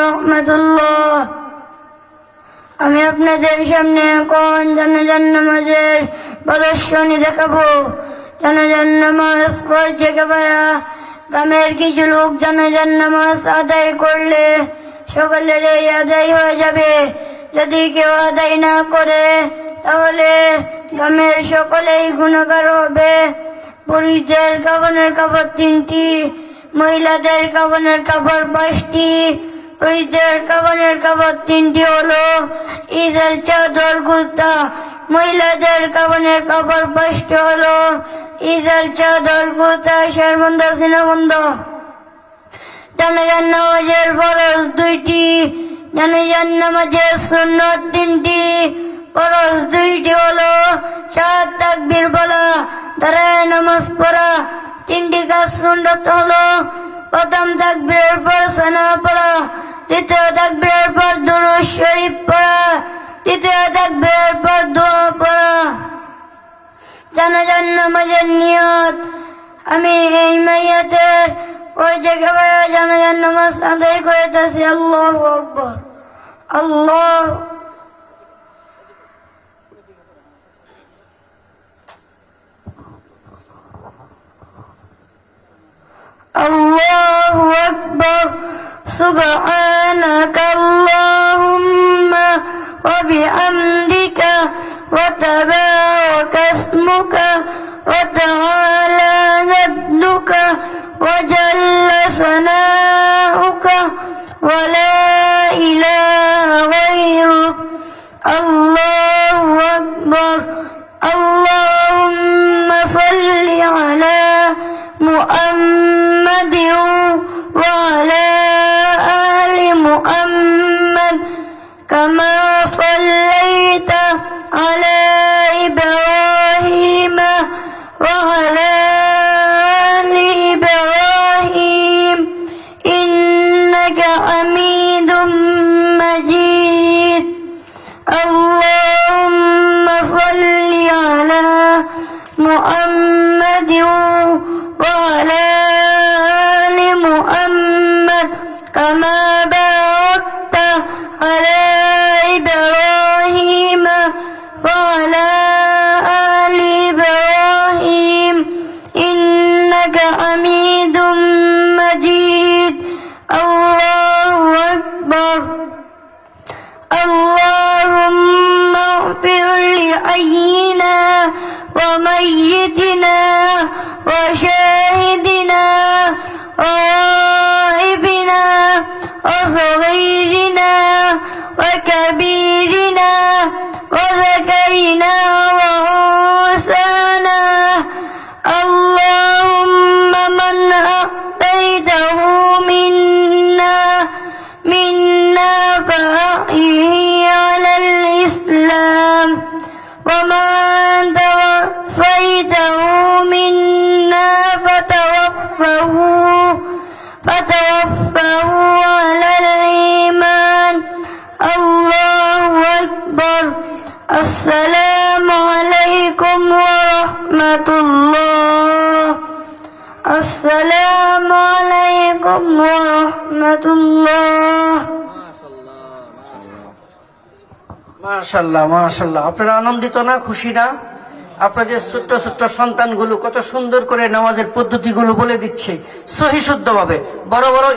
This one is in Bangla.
রহমতুল্লাহ। আমি আপনাদের সামনে এখন জানাজান নামাজের প্রদর্শনী দেখাবো। জানাজান নামাজ পড়ছে কেবায়া গ্রামের কিছু লোক জানাজান নামাজ আদায় করলে সকলের এই আদায় হয়ে যাবে। যদি কেউ আদায় না করে, তাহলে গ্রামের সকলেই গুণাগার হবে। পুরুষদের কাবনের কাপড় তিনটি মহিলাদের কাবনের কাপড় পাঁচটি, পুরুষদের কাবনের কাপড় তিনটি হলো ঈদের চাদর কুর্তা। মহিলাদের কাবনের কাপড় পাঁচটি হলো ঈদের চাদর কুর্তা, শেরবন্ধ, সিনাবন্ধ। জানাজান নামাজের ফরজ দুইটি, জানাজান নামাজের সুন্নত তিনটি। ফরজ দুইটি হলো চার তাকবীর বলা নামাজ পড়া তিনটি কাজ সুন্নত হলো। প্রথম তাকবীরের পর সানা পড়া দ্বিতীয় তাকবীরের পর দুরুদ শরীফ পড়া, তৃতীয় তাকবীরের পর দোয়া পড়া। জানাজান নামাজের নিয়ত। আমি এই মাইয়াতের ওই জায়গায় জানাজান নামাজ আদায় করিতেছি, আল্লাহ আকবর। আল্লাহ سبحانك اللهم وبحمدك وتبارك اسمك وتعالى حميد مجيد. اللهم صل على محمد وعلى آل محمد كما باركت السلام عليكم ورحمة الله السلام عليكم ورحمة الله মাশাল্লাহ মাশাল্লাহ আপনারা আনন্দিত না খুশি না আপনাদের ছোট্ট ছোট্ট সন্তানগুলো কত সুন্দর করে নামাজের পদ্ধতিগুলো বলে দিচ্ছে সহি শুদ্ধ ভাবে বড় বড়